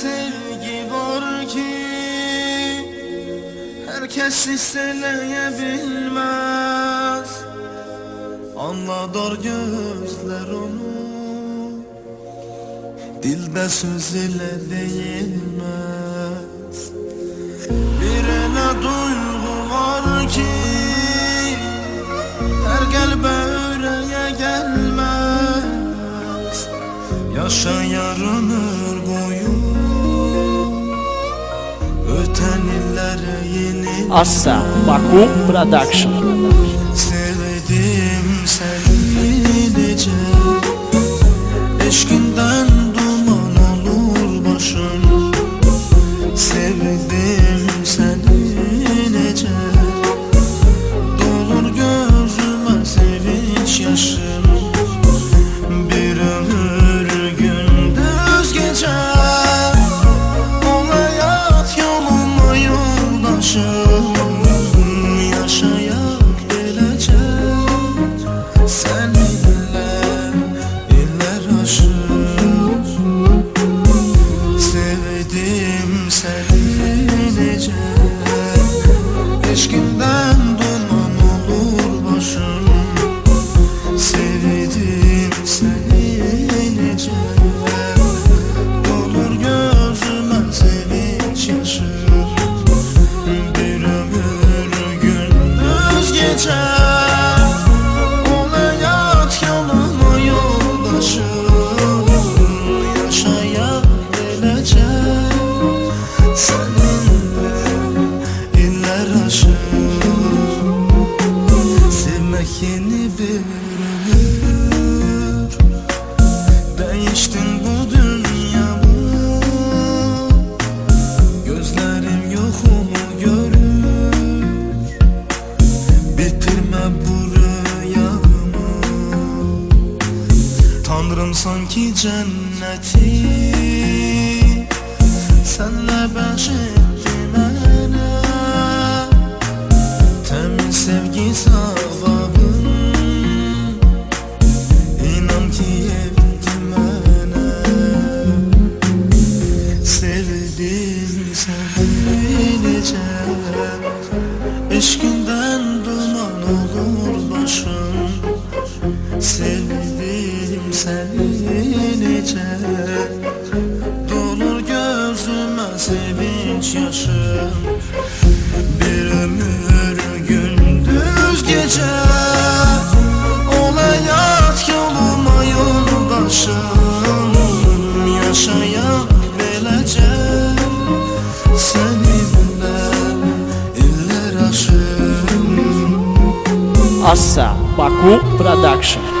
sevgi var ki Herkes isteleyebilmez Anladar gözler onu Dilde söz ile değilmez. Birine duygu var ki Her gel böyleye gelmez. Yaşayan ömür Assa Baku Production. Seni. Nece Dolur gözüme sevinç yaşım Bir ömür gündüz gece Ol hayat yoluma yoldaşım. Seninle iller aşık. Sevmek yeni bir Tanrım sanki cenneti. Senle beşetti bana Temiz sevgi sabahın İnan ki yetti bana Sevdim seni nece Eşkinden Nece Dolur gözüme sevinç yaşım. Bir ömür gündüz gece Ol hayat yoluma yoldaşım. Yaşayak belece Seninle iller aşığım. Assa Baku Production.